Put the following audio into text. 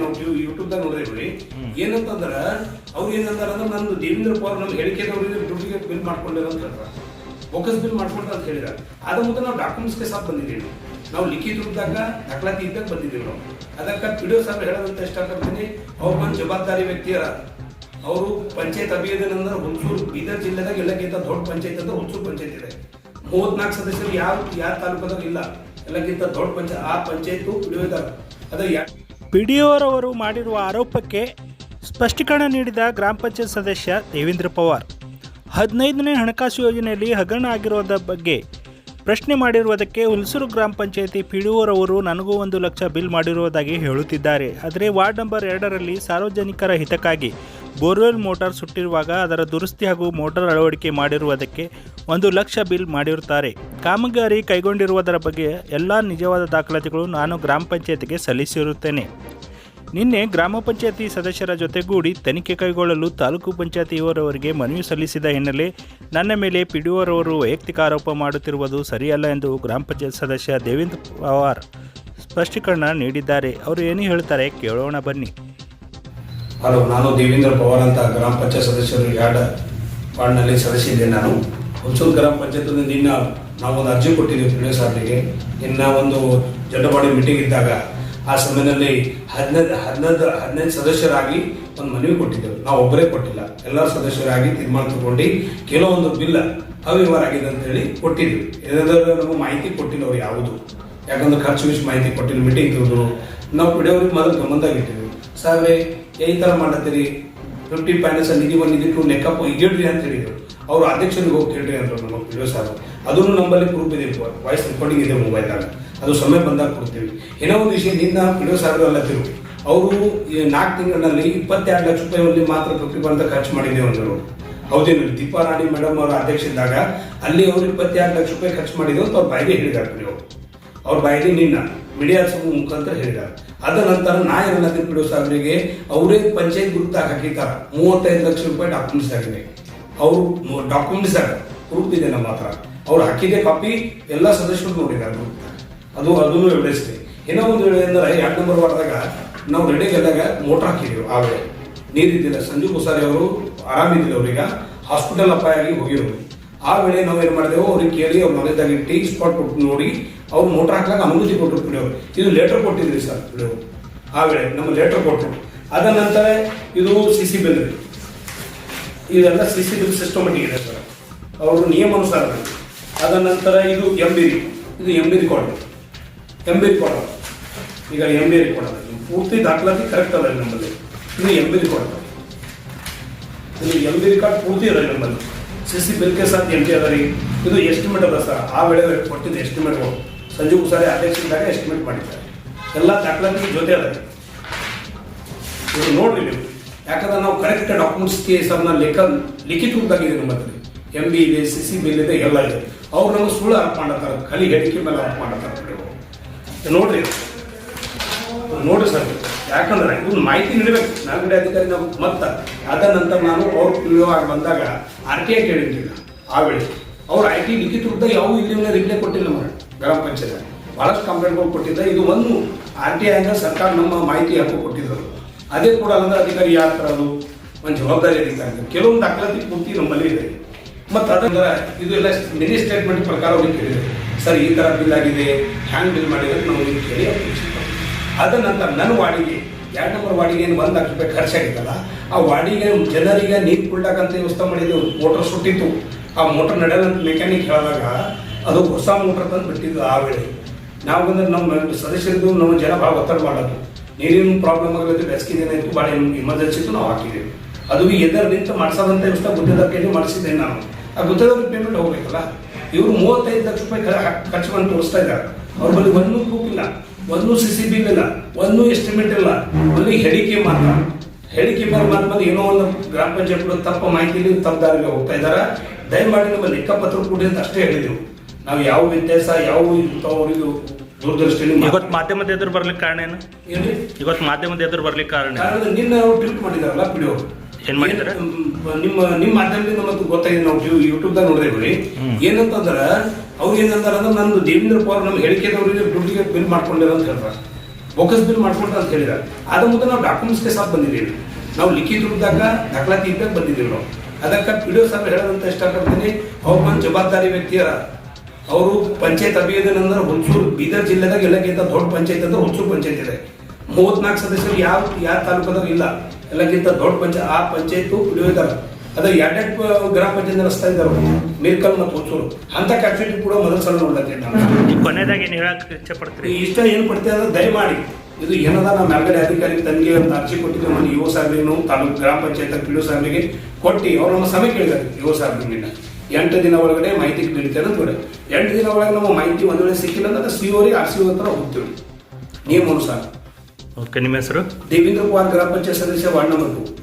ನಾವು ಯೂಟ್ಯೂಬ್ದಾಗ ಬಿಡಿ. ಏನಂತಂದ್ರ, ಅವ್ರು ಏನಂತಾರ ಅಂದ್ರೆ ನಂದು ದೇವೇಂದ್ರ ಪವಾರ್ ನಮ್ಮ ಹೇಳಿಕೆದವ್ರಿಗೆ ದುಡ್ಡಿಗೆ ಬಿಲ್ ಮಾಡ್ಕೊಂಡಿರ ಅಂತ ಬೋಕಸ್ ಬಿಲ್ ಮಾಡ್ಕೊಂಡ ಅಂತ ಹೇಳಿದಾರೆ. ಅದ ಮುಂದೆ ನಾವು ಡಾಕ್ಯುಮೆಂಟ್ಸ್ಗೆ ಸಹ ಬಂದಿದ್ದೀವಿ. ನಾವು ಲಿಖಿತ ರೂಪದಾಗ ದಾಖಲಾತಿ ಇದ್ದಾಗ ಬಂದಿದ್ದೀವಿ ನಾವು. ಅದಕ್ಕೆ ಪಿ ಡಿ ಒ ಸಾಹೇಬ್ ಹೇಳೋದಂತ ಇಷ್ಟಪಡ್ತೀನಿ ಅವ್ರು ಒಂದು ಜವಾಬ್ದಾರಿ ವ್ಯಕ್ತಿಯರ. ಅವರು ಪಂಚಾಯತ್ ಅಭಿಯಾನ ಅಂದ್ರೆ ಹುಣಸೂರು ಬೀದರ್ ಜಿಲ್ಲೆದಾಗ ಎಲ್ಲಕ್ಕಿಂತ ದೊಡ್ಡ ಪಂಚಾಯತ್ ಅಂದ್ರೆ ಹುಣಸೂರು ಪಂಚಾಯತ್ ಇದೆ. ಮೂವತ್ನಾಲ್ಕು ಸದಸ್ಯರು ಯಾರು ಯಾವ ತಾಲೂಕದಾಗ ಇಲ್ಲ. ಎಲ್ಲಕ್ಕಿಂತ ದೊಡ್ಡ ಪಂಚಾಯತ್, ಆ ಪಂಚಾಯತ್ ಪಿ ಡಿ ಒ ಇದ್ದಾರೆ ಅದ ಯಾ ಪಿಡಿಒರವರು ಮಾಡಿರುವ ಆರೋಪಕ್ಕೆ ಸ್ಪಷ್ಟೀಕರಣ ನೀಡಿದ ಗ್ರಾಮ ಪಂಚಾಯತ್ ಸದಸ್ಯ ದೇವೇಂದ್ರ ಪವಾರ್. ಹದಿನೈದನೇ ಹಣಕಾಸು ಯೋಜನೆಯಲ್ಲಿ ಹಗರಣ ಆಗಿರೋದ ಬಗ್ಗೆ ಪ್ರಶ್ನೆ ಮಾಡಿರುವುದಕ್ಕೆ ಹುಲ್ಸೂರು ಗ್ರಾಮ ಪಂಚಾಯತಿ ಪಿಡಿಒರವರು ನನಗೂ ಒಂದು ಲಕ್ಷ ಬಿಲ್ ಮಾಡಿರುವುದಾಗಿ ಹೇಳುತ್ತಿದ್ದಾರೆ. ಆದರೆ ವಾರ್ಡ್ ನಂಬರ್ ಎರಡರಲ್ಲಿ ಸಾರ್ವಜನಿಕರ ಹಿತಕ್ಕಾಗಿ ಬೋರ್ವೆಲ್ ಮೋಟಾರ್ ಸುಟ್ಟಿರುವಾಗ ಅದರ ದುರಸ್ತಿ ಹಾಗೂ ಮೋಟಾರ್ ಅಳವಡಿಕೆ ಮಾಡಿರುವುದಕ್ಕೆ ಒಂದು ಲಕ್ಷ ಬಿಲ್ ಮಾಡಿರುತ್ತಾರೆ. ಕಾಮಗಾರಿ ಕೈಗೊಂಡಿರುವುದರ ಬಗ್ಗೆ ಎಲ್ಲ ನಿಜವಾದ ದಾಖಲಾತಿಗಳು ನಾನು ಗ್ರಾಮ ಪಂಚಾಯತಿಗೆ ಸಲ್ಲಿಸಿರುತ್ತೇನೆ. ನಿನ್ನೆ ಗ್ರಾಮ ಪಂಚಾಯತಿ ಸದಸ್ಯರ ಜೊತೆಗೂಡಿ ತನಿಖೆ ಕೈಗೊಳ್ಳಲು ತಾಲೂಕು ಪಂಚಾಯತಿಯವರವರಿಗೆ ಮನವಿ ಸಲ್ಲಿಸಿದ ಹಿನ್ನೆಲೆ ನನ್ನ ಮೇಲೆ ಪಿಡಿಒರವರು ವೈಯಕ್ತಿಕ ಆರೋಪ ಮಾಡುತ್ತಿರುವುದು ಸರಿಯಲ್ಲ ಎಂದು ಗ್ರಾಮ ಪಂಚಾಯತ್ ಸದಸ್ಯ ದೇವೇಂದ್ರ ಪವಾರ್ ಸ್ಪಷ್ಟೀಕರಣ ನೀಡಿದ್ದಾರೆ. ಅವರು ಏನು ಹೇಳ್ತಾರೆ ಕೇಳೋಣ ಬನ್ನಿ. ಹಲೋ, ನಾನು ದೇವೇಂದ್ರ ಪವಾರ್ ಅಂತ ಗ್ರಾಮ ಪಂಚಾಯತ್ ಸದಸ್ಯರು ಯಾರ್ಡ್ ವಾರ್ಡ್ನಲ್ಲಿ ಸದಸ್ಯ ಇದ್ದೇನೆ ನಾನು. ಹುಣಸೂರು ಗ್ರಾಮ ಪಂಚಾಯತ್ ನಿನ್ನ ನಾವೊಂದು ಅರ್ಜಿ ಕೊಟ್ಟಿದ್ದೀವಿ ಪಿ ಸಾರ್ಗೆ ನಿನ್ನ ಒಂದು ಜಂಡವಾಡಿ ಮೀಟಿಂಗ್ ಇದ್ದಾಗ ಆ ಸಮಯದಲ್ಲಿ ಹದಿನೈದು ಹದಿನೈದು ಹದಿನೈದು ಸದಸ್ಯರಾಗಿ ಒಂದು ಮನವಿ ಕೊಟ್ಟಿದ್ದೆವು. ನಾವು ಒಬ್ಬರೇ ಕೊಟ್ಟಿಲ್ಲ. ಎಲ್ಲ ಸದಸ್ಯರಾಗಿ ತೀರ್ಮಾನ ತಗೊಂಡು ಕೆಲವೊಂದು ಬಿಲ್ ಅವ್ಯವಹಾರ ಆಗಿದೆ ಅಂತ ಹೇಳಿ ಕೊಟ್ಟಿದ್ವಿ ಏನಾದರೂ ನಮಗೆ ಮಾಹಿತಿ ಕೊಟ್ಟಿಲ್ಲ ಅವ್ರು ಯಾವುದು. ಯಾಕಂದ್ರೆ ಖರ್ಚು ವಿಷಯ ಮಾಹಿತಿ ಕೊಟ್ಟಿಲ್ಲ ಮೀಟಿಂಗ್ ತೆಗೆದ್ರು ನಾವು ಪಿಡಿಯವ್ರಿಗೆ ಮೊದಲು ಗಮನದಾಗ ಇಟ್ಟಿದ್ವಿ ಈ ಥರ ಮಾಡತ್ತೀರಿ ಫಿಫ್ಟಿ ಫೈನಾನ್ಸ್ ನಿಧಿ ಒಂದು ನಿಧಿ ಟು ಲೆಕ್ಕಪ್ಪ ಇಗಿಡ್ರಿ ಅಂತ ಹೇಳಿದ್ರು. ಅವ್ರು ಅಧ್ಯಕ್ಷರಿಗೆ ಹೋಗಿ ಕೇಳ್ರಿ ಅಂದ್ರು ನಮ್ಮ ಪಿಡಿಯೋ ಸಾಹೇಬ್ ಅದನ್ನು ನಮ್ಮಲ್ಲಿ ಪ್ರೂಫ್ ಇದೆ ವಾಯ್ಸ್ ರೆಕಾರ್ಡಿಂಗ್ ಇದೆ ಮೊಬೈಲ್ದಾಗ ಅದು ಸಮಯ ಬಂದಾಗ ಕೊಡ್ತೀವಿ. ಏನೋ ಒಂದು ವಿಷಯ ನಿನ್ನ ಪಿಡಿಯೋ ಸಾಹೇಬ್ ಎಲ್ಲ ತಿರು ಅವರು ನಾಲ್ಕು ತಿಂಗಳಲ್ಲಿ ಇಪ್ಪತ್ತೆರಡು ಲಕ್ಷ ರೂಪಾಯಿ ಮಾತ್ರ ಬಂದ ಖರ್ಚು ಮಾಡಿದ್ದೇವೆ ಅಂದರು ಹೌದೇನು? ದೀಪಾರಾಣಿ ಮೇಡಮ್ ಅವರ ಅಧ್ಯಕ್ಷ ಇದ್ದಾಗ ಅಲ್ಲಿ ಅವರು ಇಪ್ಪತ್ತೆರಡು ಲಕ್ಷ ರೂಪಾಯಿ ಖರ್ಚು ಮಾಡಿದ್ರು ಅಂತ ಅವ್ರ ಬಾಯಿಗೆ ಹೇಳಿದ್ದಾರೆ ನೀವು. ಅವ್ರ ಬಾಯಿಗೆ ನಿನ್ನ ಮೀಡಿಯಾ ಮುಖಾಂತರ ಹೇಳಿದ್ದಾರೆ ಅದ ನಂತರ ನಾ ಏನನ್ನತೀನಿ ಬಿಡೋ ಸಾಹೇಬರಿಗೆ, ಅವರೇ ಪಂಚಾಯತ್ ಗುರುತಾಗಿ ಹಾಕಿರ್ತಾರೆ. ಮೂವತ್ತೈದು ಲಕ್ಷ ರೂಪಾಯಿ ಡಾಕ್ಯುಮೆಂಟ್ಸ್ ಆಗಿದೆ ಅವರು ಡಾಕ್ಯುಮೆಂಟ್ಸ್ ಆಗ ಪ್ರೂಫ್ ಇದೆ ನಮ್ಮ ಹತ್ರ. ಅವ್ರು ಹಾಕಿದೆ ಕಾಪಿ ಎಲ್ಲ ಸದಸ್ಯರು ನೋಡಿದ್ದಾರೆ ಅದು, ಅದನ್ನು ಇದೆ. ಏನೋ ಒಂದು ವೇಳೆ ಅಂದ್ರೆ ಎರಡು ನಂಬರ್ ವಾರದಾಗ ನಾವು ರೆಡಿ ಮೋಟ್ರ್ ಹಾಕಿದೀವಿ ಆ ನೀರಿದ್ದಿಲ್ಲ. ಸಂಜು ಕುಸಾರಿ ಅವರು ಆರಾಮಿದ್ದಿಲ್ಲ ಅವ್ರೀಗ. ಹಾಸ್ಪಿಟಲ್ ಅಪಾಯ ಆಗಿ ಹೋಗಿರೋರು. ಆ ವೇಳೆ ನಾವು ಏನು ಮಾಡಿದೆವು? ಅವ್ರಿಗೆ ಕೇಳಿ ಅವ್ರ ಮನೆದಾಗ ಇಟ್ಟು ಸ್ಪಾಟ್ ಕೊಟ್ಟು ನೋಡಿ, ಅವ್ರು ಮೋಟರ್ ಹಾಕ್ಲಾಕ ಅನುಮತಿ ಕೊಟ್ಟರು ಇದು ಲೆಟರ್ ಕೊಟ್ಟಿದ್ರಿ ಸರ್ ಪಿಡಿಯವರು ಆ ವೇಳೆ ನಮ್ಮ ಲೆಟರ್ ಕೊಟ್ಟರು ಅದ ನಂತರ ಇದು ಸಿ ಸಿ ಬಿಲ್ ಇದೆಲ್ಲ ಸಿ ಸಿ ಬಿಲ್ ಸಿಸ್ಟಮೆಟಿಕ್ ಇದೆ ಸರ್ ಅವರು ನಿಯಮಾನುಸಾರ. ಅದ ನಂತರ ಇದು ಎಂ ಬಿ ಇದು M B record M B record ಈಗ ಎಂ ಬಿ ರಿಕಾರ್ಡ್ ಪೂರ್ತಿ ದಾಖಲಾತಿ ಕರೆಕ್ಟ್ ಅದ ನಮ್ಮಲ್ಲಿ. ಇದು ಎಂ ಬಿ ರಿಕಾರ್ಡ್ ಇದು ಎಂ ಬಿ ರಿಕಾರ್ಡ್ ಪೂರ್ತಿ ಅದ ನಮ್ಮಲ್ಲಿ. ಸಿ ಸಿ ಬಿಲ್ ಕೆ ಅಂತ ಎಂಟಿ ಅದ ರೀ. ಇದು ಎಸ್ಟಿಮೇಟ್ ಅದ ಸರ್. ಆ ವೇಳೆ ಕೊಟ್ಟಿದ್ದು ಎಸ್ಟಿಮೇಟ್ಗಳು ಸಂಜು ಉಸಾರಿ ಅಧ್ಯಕ್ಷರಿದ್ದಾಗ ಎಸ್ಟಿಮೇಟ್ ಮಾಡಿದ್ದಾರೆ. ಎಲ್ಲ ದಾಖಲಾತಿ ಜೊತೆ ಅದ ರೀ. ಇದು ನೋಡ್ರಿ ನೀವು. ಯಾಕಂದ್ರೆ ನಾವು ಕರೆಕ್ಟ್ ಡಾಕ್ಯುಮೆಂಟ್ಸ್ಗೆ ಸರ್ನ ಲೆಕ್ಕ ಲಿಖಿತ ರೂಪದಾಗಿದೆ ನಮ್ಮ ಹತ್ರ ಎಂ ಬಿ ಇದೆ ಸಿ ಸಿ ಬಿಲ್ ಇದೆ, ಎಲ್ಲ ಇದೆ. ಅವ್ರು ನಮ್ಗೆ ಸುಳ್ಳು ಆರೋಪ ಮಾಡತ್ತಾರ. ಕಲಿ ಹೇಳಿಕೆ ಮೇಲೆ ಆರೋಪ ಮಾಡತ್ತಾರ ನೋಡ್ರಿ. ನೋಡ್ರಿ ಸರ್ ಯಾಕಂದ್ರೆ ಇದು ಮಾಹಿತಿ ನೀಡಬೇಕು. ನಾಗರಿಕ ಅಧಿಕಾರಿ ನಾವು ಮತ್ತ ಅದ ನಂತರ ನಾನು ಅವ್ರ ಆಗಿ ಬಂದಾಗ ಆರ್ ಟಿ ಐ ಆ ವೇಳೆ ಅವ್ರು ಐ ಟಿ ಲಿಖಿತ ವೃದ್ಧ ಯಾವ ಇಲ್ಲಿ ರಿಪ್ಲೈ ಕೊಟ್ಟಿಲ್ಲ ನಮ್ಮ ಗ್ರಾಮ ಪಂಚಾಯತ್ ಬಹಳಷ್ಟು ಕಂಪ್ಲೇಂಟ್ಗಳು ಕೊಟ್ಟಿದ್ದ. ಇದು ಒಂದು ಆರ್ ಟಿ ಐ ಸರ್ಕಾರ ನಮ್ಮ ಮಾಹಿತಿ ಹಕ್ಕು ಕೊಟ್ಟಿದ್ದರು ಅದೇ ಕೂಡ ಅಂದ್ರೆ ಅಧಿಕಾರಿ ಯಾರ ಥರ ಅದು? ಒಂದು ಜವಾಬ್ದಾರಿ ಅಧಿಕಾರಿ ಕೆಲವೊಂದು ದಾಖಲಾತಿ ಪೂರ್ತಿ ನಮ್ಮಲ್ಲಿ ಇದೆ. ಮತ್ತು ಅದರ ಇದು ಎಲ್ಲ ಮಿನಿ ಸ್ಟೇಟ್ಮೆಂಟ್ ಪ್ರಕಾರ ಅವ್ರಿಗೆ ಕೇಳಿದೆ ಸರ್, ಈ ಥರ ಬಿಲ್ ಆಗಿದೆ, ಹ್ಯಾಂಗ್ ಬಿಲ್ ಮಾಡಿದ್ರೆ ನಾವು ಕೇಳಿ ಅದ ನಂತರ ನನ್ನ ವಾಡಿಗೆ, ಎರಡು ನಂಬರ್ ವಾಡಿಗೆ ಏನು ಒಂದು ಲಕ್ಷ ರೂಪಾಯಿ ಖರ್ಚಾಗಿತ್ತಲ್ಲ ಆ ವಾಡಿಗೆ ಜನರಿಗೆ ನೀರು ಕುಡ್ಲಾಕಂತ ವ್ಯವಸ್ಥೆ ಮಾಡಿದ್ದು ಮೋಟರ್ ಸುಟ್ಟಿತ್ತು. ಆ ಮೋಟರ್ ನಡೆಯಲ್ಲ ಮೆಕ್ಯಾನಿಕ್ ಹೇಳಿದಾಗ, ಅದು ಹೊಸ ಮೋಟರ್ ತಂದು ಬಿಟ್ಟಿದ್ದು ಆ ವೇಳೆ. ನಾವು ಬಂದ್ರೆ ನಮ್ಮ ಸದಸ್ಯರಿದ್ದು ನಮ್ಮ ಜನ ಭಾಳ ಒತ್ತಡ ಮಾಡೋದು. ನೀರಿನ ಪ್ರಾಬ್ಲಮ್ ಆಗಿರೋದು ಬೇಸಿಗೆ ದಿನ ಇತ್ತು ಭಾಳ ಎಮರ್ಜೆನ್ಸಿ ನಾವು ಹಾಕಿದ್ದೇವೆ ಅದು ಎದರ್ ನಿಂತು ಮಾಡಿಸೋದಂತ ವ್ಯವಸ್ಥೆ ಗುದ್ದದ ಕೈಲಿ ಮಾಡಿಸಿದ್ದೇನೆ ನಾನು. ಆ ಗುದ್ದದ ಪೇಮೆಂಟ್ ಹೋಗ್ಬೇಕಲ್ಲ? ಇವರು ಮೂವತ್ತೈದು ಲಕ್ಷ ರೂಪಾಯಿ ಖರ್ಚು ಮಾಡಿ ತೋರಿಸ್ತಾ ಇದ್ದಾರೆ. ಅವ್ರ ಬಳಿ ಒಂದು ಪ್ರೂಫ್ ಇಲ್ಲ ಒಂದು ಸಿ ಸಿ ಬಿಲ್ ಇಲ್ಲ ಒಂದು ಎಸ್ಟಿಮೇಟ್ ಇಲ್ಲ ಒಂದು ಹೇಳಿಕೆ ಮಾತ್ರ. ಹೇಳಿಕೆ ಮೇಲೆ ಮಾತ್ರ ಬಂದು ಏನೋ ಒಂದು ಗ್ರಾಮ ಪಂಚಾಯತ್ ತಪ್ಪ ಮಾಹಿತಿಲಿ ತಪ್ಪು ದಾರಿಗೆ ಹೋಗ್ತಾ ಇದ್ದಾರೆ. ದಯಮಾಡಿ ನಮ್ಮ ಲೆಕ್ಕಪತ್ರ ಕೊಡಿ ಅಂತ ಅಷ್ಟೇ ಹೇಳಿದೆವು ನಾವು ಯಾವ ವ್ಯತ್ಯಾಸ ಯಾವ ಇಂಥವ್ರಿಗೆ ದೂರದೃಷ್ಟಿಯಲ್ಲಿ ಇವತ್ತು ಮಾಧ್ಯಮದ ಎದುರು ಬರ್ಲಿಕ್ಕೆ ಕಾರಣ ಏನು? ಇವತ್ತು ಮಾಧ್ಯಮದ ಎದುರು ಬರ್ಲಿಕ್ಕೆ ಕಾರಣ ನಿನ್ನೆ ಅವ್ರು ಟ್ವೀಟ್ ಮಾಡಿದಾರಲ್ಲ ಪಿಡಿಯೋ ಏನ್ ಮಾಡಿದ್ದಾರೆ? ನಿಮ್ಮ ನಿಮ್ಮ ಮಾಧ್ಯಮದಿಂದ ಮತ್ತು ಗೊತ್ತಾಗಿದೆ ನಾವು ಯೂಟ್ಯೂಬ್ದಾಗ ನೋಡಿದ್ರಿ. ಏನಂತಂದ್ರ ಅವ್ರು ಏನಂತಾರ ಅಂದ್ರೆ ನಂದು ದೇವೇಂದ್ರ ಪವಾರ್ ನಮ್ಮ ಹೇಳಿಕೆದವ್ರಿಗೆ ದುಡ್ಡಿಗೆ ಬಿಲ್ ಮಾಡ್ಕೊಂಡಿರೋ ಅಂತ ಹೇಳ್ತಾರೆ. ಬೋಕಸ್ ಬಿಲ್ ಮಾಡ್ಕೊಂಡ್ರ ಅಂತ ಹೇಳಿದ್ದಾರೆ. ಅದ ಮುಂದೆ ನಾವು ಡಾಕ್ಯುಮೆಂಟ್ಸ್ಗೆ ಸಾಥ್ ಬಂದಿದ್ದೀವಿ. ನಾವು ಲಿಖಿತ ರೂಪದಾಗ ದಾಖಲಾತಿ ಇದ್ದಾಗ ಬಂದಿದ್ದೀವಿ ನಾವು. ಅದಕ್ಕೆ ಪಿ ಡಿ ಒ ಸಾಹೇಬ್ ಹೇಳೋದಂತ ಇಷ್ಟಪಡ್ತೀನಿ ಅವ್ರು ಒಂದು ಜವಾಬ್ದಾರಿ ವ್ಯಕ್ತಿಯರ ಅವರು ಪಂಚಾಯತ್ ಅಭಿಯೋಜನೆ ಹುಣಸೂರು ಬೀದರ್ ಜಿಲ್ಲೆದಾಗ ಎಲ್ಲಕ್ಕಿಂತ ದೊಡ್ಡ ಪಂಚಾಯತ್ ಅಂದ್ರೆ ಹುಣಸೂರು ಪಂಚಾಯತ್ ಇದೆ. ಮೂವತ್ನಾಲ್ಕು ಸದಸ್ಯರು ಯಾವ ಯಾವ ತಾಲೂಕದಾಗ ಇಲ್ಲ. ಎಲ್ಲಕ್ಕಿಂತ ದೊಡ್ಡ ಪಂಚಾಯತ್ ಆ ಪಂಚಾಯತ್ ಇದ್ದಾರೆ ಅದು ಎರಡೆರಡು ಗ್ರಾಮ ಪಂಚಾಯತ್ ನಡೆಸ್ತಾ ಇದ್ದಾರೆ ಮೇಲ್ಕಲ್ ಮತ್ತು ಹುಣಸೂರು ಅಂತ ಕ್ಯಾಪಿಸಿಟಿ ಕೂಡ ಮೊದಲ ಸಲ ನೋಡ್ಲತ್ತೀನಿ ನಾನು ಕೊನೆಯದಾಗಿ ಏನು ಹೇಳಕ್ಕೆ ಇಚ್ಛೆ ಇಷ್ಟ ಏನು ಪಡ್ತೀವಿ ಅಂದ್ರೆ ದಯಮಾಡಿ ಇದು ಏನದ ನಮ್ಮ ಮೇಲ್ಗಡೆ ಅಧಿಕಾರಿ ತಂಗಿ ಅಂತ ಅರ್ಜಿ ಕೊಟ್ಟಿದ್ದೆ ಒಂದು ಯುವ ಸಾಹೇಬ್ರಿಗೂ ತಾಲೂಕು ಗ್ರಾಮ ಪಂಚಾಯತ್ ಪಿ ಡಿ ಸಾಹೇಬ್ರಿಗೆ ಕೊಟ್ಟು ಅವ್ರು ನಮ್ಮ ಸಭೆ ಕೇಳಿದ್ದಾರೆ ಯುವ ಸಾಹೇಬ್ರಿಂದ ಎಂಟು ದಿನ ಒಳಗಡೆ ಮಾಹಿತಿ ನೀಡ್ತೇನೆ ಅಂತ ಹೇಳಿ ಎಂಟು ದಿನ ಒಳಗೆ ನಮ್ಮ ಮಾಹಿತಿ ಒಂದು ವೇಳೆ ಸಿಕ್ಕಿಲ್ಲ ಅಂದ್ರೆ ಸಿ ಓರಿ ಆರ್ ಸಿ ಹತ್ರ ಹೋಗ್ತೀವಿ. ನಿಯಮಾನುಸಾರ ಓಕೆ ನಿಮ್ಮ ಹೆಸರು ದೇವೇಂದ್ರ ಕುಮಾರ್ ಗ್ರಾಮ ಪಂಚಾಯತ್ ಸದಸ್ಯ ವಾರ್ಡ್ ನಂಬರ್ ಟು